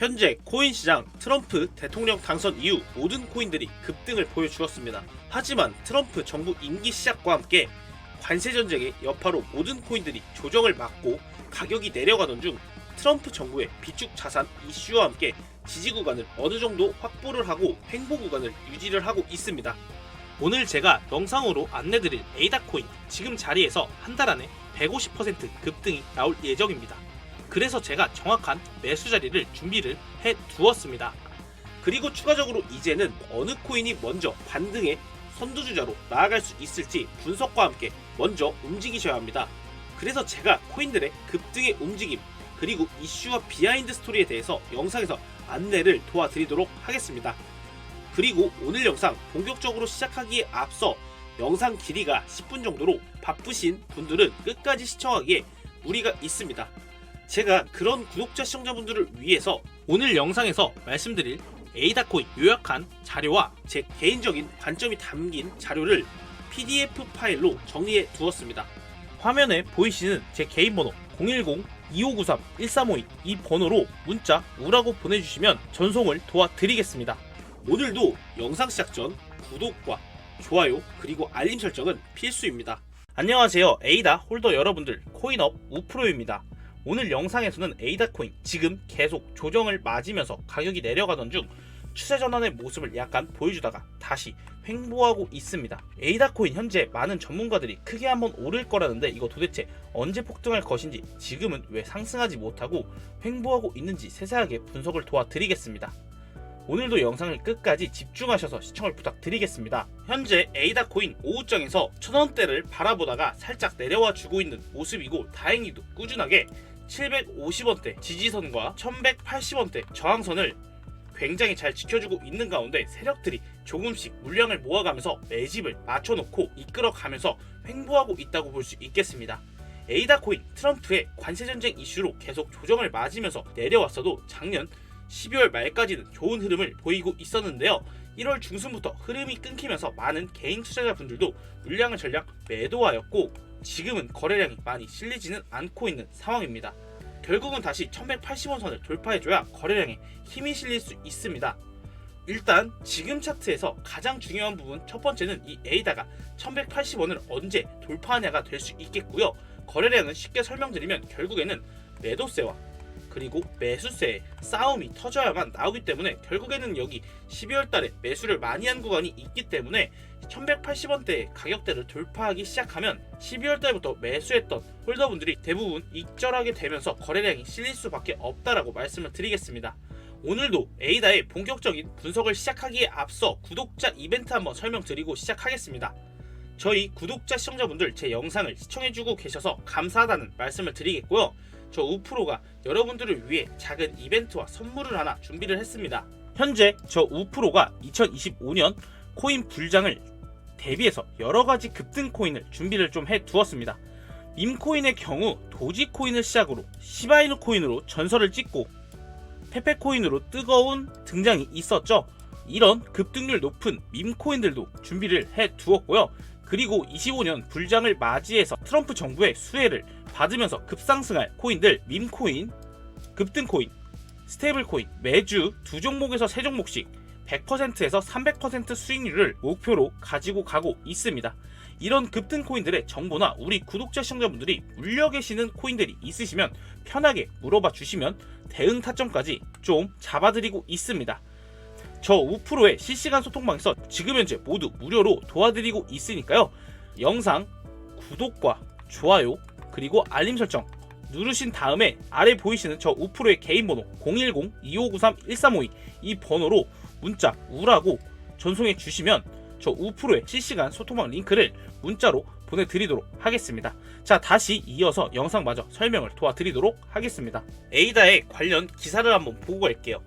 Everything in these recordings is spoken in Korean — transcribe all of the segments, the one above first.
현재 코인 시장 트럼프 대통령 당선 이후 모든 코인들이 급등을 보여주었습니다. 하지만 트럼프 정부 임기 시작과 함께 관세 전쟁의 여파로 모든 코인들이 조정을 막고 가격이 내려가던 중 트럼프 정부의 비축 자산 이슈와 함께 지지 구간을 어느 정도 확보를 하고 횡보 구간을 유지를 하고 있습니다. 오늘 제가 영상으로 안내드릴 에이다 코인 지금 자리에서 한 달 안에 150% 급등이 나올 예정입니다. 그래서 제가 정확한 매수 자리를 준비를 해 두었습니다. 그리고 추가적으로 이제는 어느 코인이 먼저 반등의 선두주자로 나아갈 수 있을지 분석과 함께 먼저 움직이셔야 합니다. 그래서 제가 코인들의 급등의 움직임 그리고 이슈와 비하인드 스토리에 대해서 영상에서 안내를 도와드리도록 하겠습니다. 그리고 오늘 영상 본격적으로 시작하기에 앞서 영상 길이가 10분 정도로 바쁘신 분들은 끝까지 시청하기에 무리가 있습니다. 제가 그런 구독자 시청자분들을 위해서 오늘 영상에서 말씀드릴 에이다코인 요약한 자료와 제 개인적인 관점이 담긴 자료를 PDF 파일로 정리해 두었습니다. 화면에 보이시는 제 개인 번호 010-2593-1352 이 번호로 문자 우라고 보내주시면 전송을 도와드리겠습니다. 오늘도 영상 시작 전 구독과 좋아요 그리고 알림 설정은 필수입니다. 안녕하세요 에이다 홀더 여러분들 코인업 우프로입니다. 오늘 영상에서는 에이다 코인 지금 계속 조정을 맞으면서 가격이 내려가던 중 추세 전환의 모습을 약간 보여주다가 다시 횡보하고 있습니다. 에이다 코인 현재 많은 전문가들이 크게 한번 오를 거라는데 이거 도대체 언제 폭등할 것인지 지금은 왜 상승하지 못하고 횡보하고 있는지 세세하게 분석을 도와드리겠습니다. 오늘도 영상을 끝까지 집중하셔서 시청을 부탁드리겠습니다. 현재 에이다 코인 오후장에서 천원대를 바라보다가 살짝 내려와 주고 있는 모습이고 다행히도 꾸준하게 750원대 지지선과 1180원대 저항선을 굉장히 잘 지켜주고 있는 가운데 세력들이 조금씩 물량을 모아가면서 매집을 맞춰놓고 이끌어가면서 횡보하고 있다고 볼 수 있겠습니다. 에이다 코인 트럼프의 관세 전쟁 이슈로 계속 조정을 맞으면서 내려왔어도 작년 12월 말까지는 좋은 흐름을 보이고 있었는데요. 1월 중순부터 흐름이 끊기면서 많은 개인 투자자분들도 물량을 전량 매도하였고 지금은 거래량이 많이 실리지는 않고 있는 상황입니다. 결국은 다시 1180원 선을 돌파해줘야 거래량에 힘이 실릴 수 있습니다. 일단 지금 차트에서 가장 중요한 부분 첫 번째는 이 에이다가 1180원을 언제 돌파하냐가 될 수 있겠고요. 거래량은 쉽게 설명드리면 결국에는 매도세와 그리고 매수세의 싸움이 터져야만 나오기 때문에 결국에는 여기 12월 달에 매수를 많이 한 구간이 있기 때문에 1180원대의 가격대를 돌파하기 시작하면 12월 달부터 매수했던 홀더분들이 대부분 익절하게 되면서 거래량이 실릴 수밖에 없다라고 말씀을 드리겠습니다. 오늘도 에이다의 본격적인 분석을 시작하기에 앞서 구독자 이벤트 한번 설명드리고 시작하겠습니다. 저희 구독자 시청자분들 제 영상을 시청해주고 계셔서 감사하다는 말씀을 드리겠고요. 저 우프로가 여러분들을 위해 작은 이벤트와 선물을 하나 준비를 했습니다. 현재 저 우프로가 2025년 코인 불장을 대비해서 여러 가지 급등 코인을 준비를 좀 해 두었습니다. 밈코인의 경우 도지코인을 시작으로 시바이누 코인으로 전설을 찍고 페페코인으로 뜨거운 등장이 있었죠. 이런 급등률 높은 밈코인들도 준비를 해 두었고요. 그리고 25년 불장을 맞이해서 트럼프 정부의 수혜를 받으면서 급상승할 코인들 밈코인, 급등코인, 스테이블코인 매주 두 종목에서 세 종목씩 100%에서 300% 수익률을 목표로 가지고 가고 있습니다. 이런 급등 코인들의 정보나 우리 구독자 시청자분들이 물려 계시는 코인들이 있으시면 편하게 물어봐 주시면 대응 타점까지 좀 잡아드리고 있습니다. 저 우프로의 실시간 소통방에서 지금 현재 모두 무료로 도와드리고 있으니까요. 영상 구독과 좋아요 그리고 알림 설정 누르신 다음에 아래 보이시는 저 우프로의 개인 번호 010-2593-1352 이 번호로 문자 우라고 전송해 주시면 저 우프로의 실시간 소통방 링크를 문자로 보내드리도록 하겠습니다. 자 다시 이어서 영상마저 설명을 도와드리도록 하겠습니다. 에이다의 관련 기사를 한번 보고 갈게요.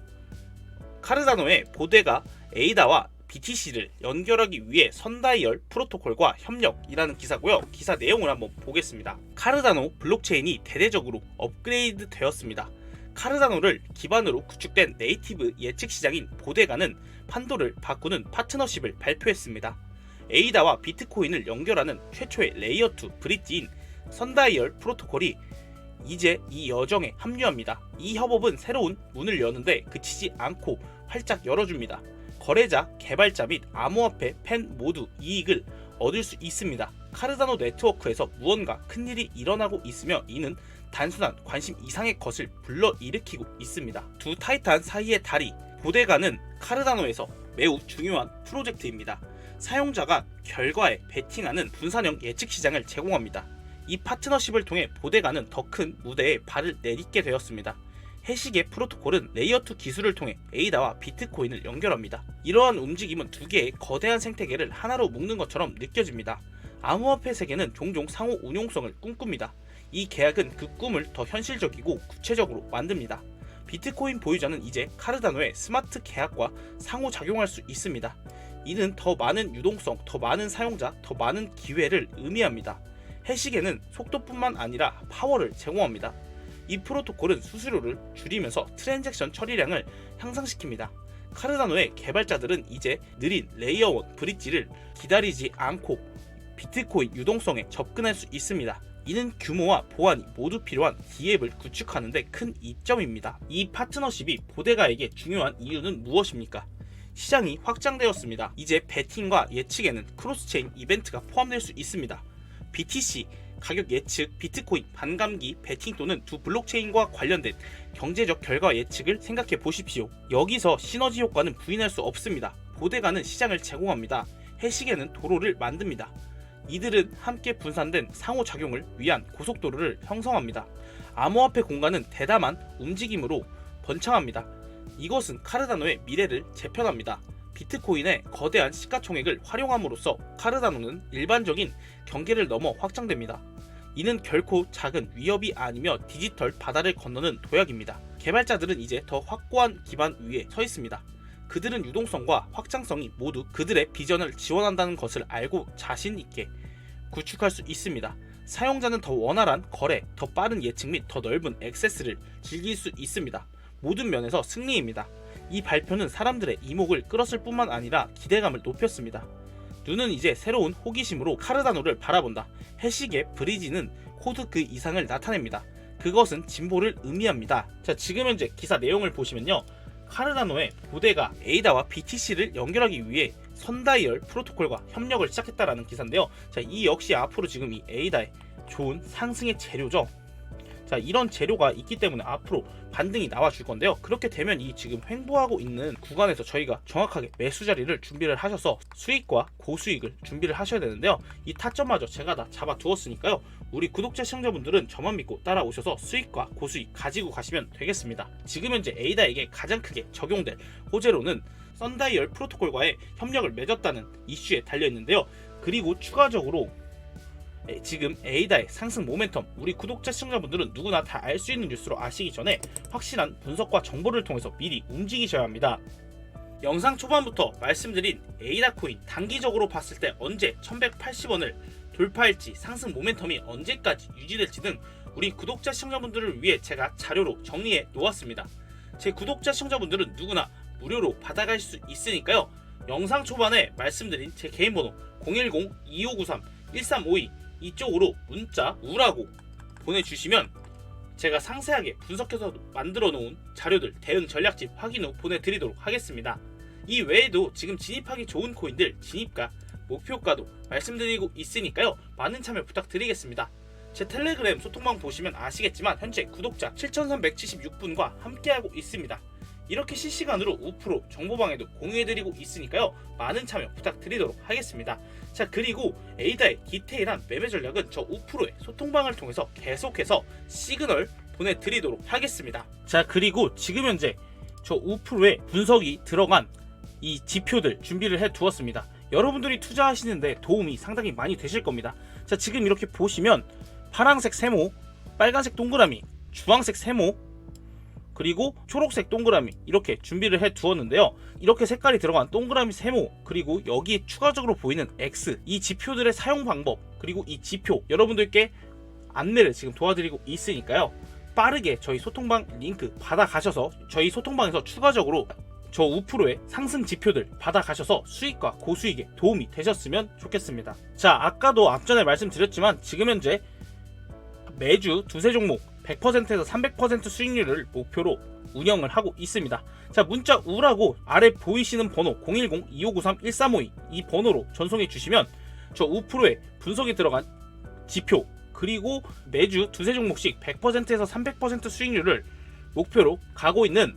카르다노의 보데가 에이다와 BTC를 연결하기 위해 선다이얼 프로토콜과 협력이라는 기사고요. 기사 내용을 한번 보겠습니다. 카르다노 블록체인이 대대적으로 업그레이드 되었습니다. 카르다노를 기반으로 구축된 네이티브 예측 시장인 보데가는 판도를 바꾸는 파트너십을 발표했습니다. 에이다와 비트코인을 연결하는 최초의 레이어2 브릿지인 선다이얼 프로토콜이 이제 이 여정에 합류합니다. 이 협업은 새로운 문을 여는데 그치지 않고 활짝 열어줍니다. 거래자, 개발자 및 암호화폐 팬 모두 이익을 얻을 수 있습니다. 카르다노 네트워크에서 무언가 큰일이 일어나고 있으며 이는 단순한 관심 이상의 것을 불러일으키고 있습니다. 두 타이탄 사이의 다리, 보데가는 카르다노에서 매우 중요한 프로젝트입니다. 사용자가 결과에 베팅하는 분산형 예측 시장을 제공합니다. 이 파트너십을 통해 보데가는 더 큰 무대에 발을 내딛게 되었습니다. 해시계 프로토콜은 레이어2 기술을 통해 에이다와 비트코인을 연결합니다. 이러한 움직임은 두 개의 거대한 생태계를 하나로 묶는 것처럼 느껴집니다. 암호화폐 세계는 종종 상호 운용성을 꿈꿉니다. 이 계약은 그 꿈을 더 현실적이고 구체적으로 만듭니다. 비트코인 보유자는 이제 카르다노의 스마트 계약과 상호작용할 수 있습니다. 이는 더 많은 유동성, 더 많은 사용자, 더 많은 기회를 의미합니다. 해시계는 속도뿐만 아니라 파워를 제공합니다. 이 프로토콜은 수수료를 줄이면서 트랜잭션 처리량을 향상시킵니다. 카르다노의 개발자들은 이제 느린 레이어 1 브릿지를 기다리지 않고 비트코인 유동성에 접근할 수 있습니다. 이는 규모와 보안이 모두 필요한 기앱을 구축하는데 큰 이점입니다. 이 파트너십이 보데가에게 중요한 이유는 무엇입니까? 시장이 확장되었습니다. 이제 베팅과 예측에는 크로스체인 이벤트가 포함될 수 있습니다. BTC 가격 예측, 비트코인, 반감기, 베팅 또는 두 블록체인과 관련된 경제적 결과 예측을 생각해 보십시오. 여기서 시너지 효과는 부인할 수 없습니다. 보데가는 시장을 제공합니다. 해시계는 도로를 만듭니다. 이들은 함께 분산된 상호작용을 위한 고속도로를 형성합니다. 암호화폐 공간은 대담한 움직임으로 번창합니다. 이것은 카르다노의 미래를 재편합니다. 비트코인의 거대한 시가총액을 활용함으로써 카르다노는 일반적인 경계를 넘어 확장됩니다. 이는 결코 작은 위협이 아니며 디지털 바다를 건너는 도약입니다. 개발자들은 이제 더 확고한 기반 위에 서 있습니다. 그들은 유동성과 확장성이 모두 그들의 비전을 지원한다는 것을 알고 자신 있게 구축할 수 있습니다. 사용자는 더 원활한 거래, 더 빠른 예측 및 더 넓은 액세스를 즐길 수 있습니다. 모든 면에서 승리입니다. 이 발표는 사람들의 이목을 끌었을 뿐만 아니라 기대감을 높였습니다. 눈은 이제 새로운 호기심으로 카르다노를 바라본다. 해시계 브리지는 코드 그 이상을 나타냅니다. 그것은 진보를 의미합니다. 자, 지금 현재 기사 내용을 보시면요. 카르다노의 보데가 에이다와 BTC를 연결하기 위해 선다이얼 프로토콜과 협력을 시작했다라는 기사인데요. 자, 이 역시 앞으로 지금 이 에이다의 좋은 상승의 재료죠. 자, 이런 재료가 있기 때문에 앞으로 반등이 나와 줄 건데요. 그렇게 되면 이 지금 횡보하고 있는 구간에서 저희가 정확하게 매수 자리를 준비를 하셔서 수익과 고수익을 준비를 하셔야 되는데요. 이 타점마저 제가 다 잡아 두었으니까요. 우리 구독자 시청자분들은 저만 믿고 따라오셔서 수익과 고수익 가지고 가시면 되겠습니다. 지금 현재 에이다에게 가장 크게 적용될 호재로는 썬다이얼 프로토콜과의 협력을 맺었다는 이슈에 달려 있는데요. 그리고 추가적으로 에, 지금 에이다의 상승 모멘텀 우리 구독자 시청자분들은 누구나 다 알 수 있는 뉴스로 아시기 전에 확실한 분석과 정보를 통해서 미리 움직이셔야 합니다. 영상 초반부터 말씀드린 에이다 코인 단기적으로 봤을 때 언제 1180원을 돌파할지 상승 모멘텀이 언제까지 유지될지 등 우리 구독자 시청자분들을 위해 제가 자료로 정리해 놓았습니다. 제 구독자 시청자분들은 누구나 무료로 받아갈 수 있으니까요. 영상 초반에 말씀드린 제 개인 번호 010-2593-1352 이쪽으로 문자 우라고 보내주시면 제가 상세하게 분석해서 만들어 놓은 자료들 대응 전략집 확인 후 보내드리도록 하겠습니다. 이 외에도 지금 진입하기 좋은 코인들 진입가, 목표가도 말씀드리고 있으니까요. 많은 참여 부탁드리겠습니다. 제 텔레그램 소통방 보시면 아시겠지만 현재 구독자 7,376분과 함께하고 있습니다. 이렇게 실시간으로 우프로 정보방에도 공유해드리고 있으니까요. 많은 참여 부탁드리도록 하겠습니다. 자 그리고 에이다의 디테일한 매매 전략은 저 우프로의 소통방을 통해서 계속해서 시그널 보내드리도록 하겠습니다. 자 그리고 지금 현재 저 우프로에 분석이 들어간 이 지표들 준비를 해 두었습니다. 여러분들이 투자하시는데 도움이 상당히 많이 되실 겁니다. 자 지금 이렇게 보시면 파란색 세모, 빨간색 동그라미, 주황색 세모, 그리고 초록색 동그라미 이렇게 준비를 해 두었는데요. 이렇게 색깔이 들어간 동그라미 세모 그리고 여기에 추가적으로 보이는 X 이 지표들의 사용 방법 그리고 이 지표 여러분들께 안내를 지금 도와드리고 있으니까요. 빠르게 저희 소통방 링크 받아 가셔서 저희 소통방에서 추가적으로 저 우프로의 상승 지표들 받아 가셔서 수익과 고수익에 도움이 되셨으면 좋겠습니다. 자, 아까도 앞전에 말씀드렸지만 지금 현재 매주 두세 종목 100%에서 300% 수익률을 목표로 운영을 하고 있습니다. 자, 문자 우라고 아래 보이시는 번호 010-2593-1352 이 번호로 전송해 주시면 저 우프로에 분석이 들어간 지표 그리고 매주 두세 종목씩 100%에서 300% 수익률을 목표로 가고 있는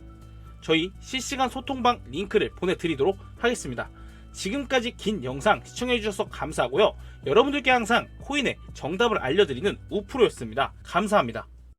저희 실시간 소통방 링크를 보내드리도록 하겠습니다. 지금까지 긴 영상 시청해주셔서 감사하고요. 여러분들께 항상 코인의 정답을 알려드리는 우프로였습니다. 감사합니다.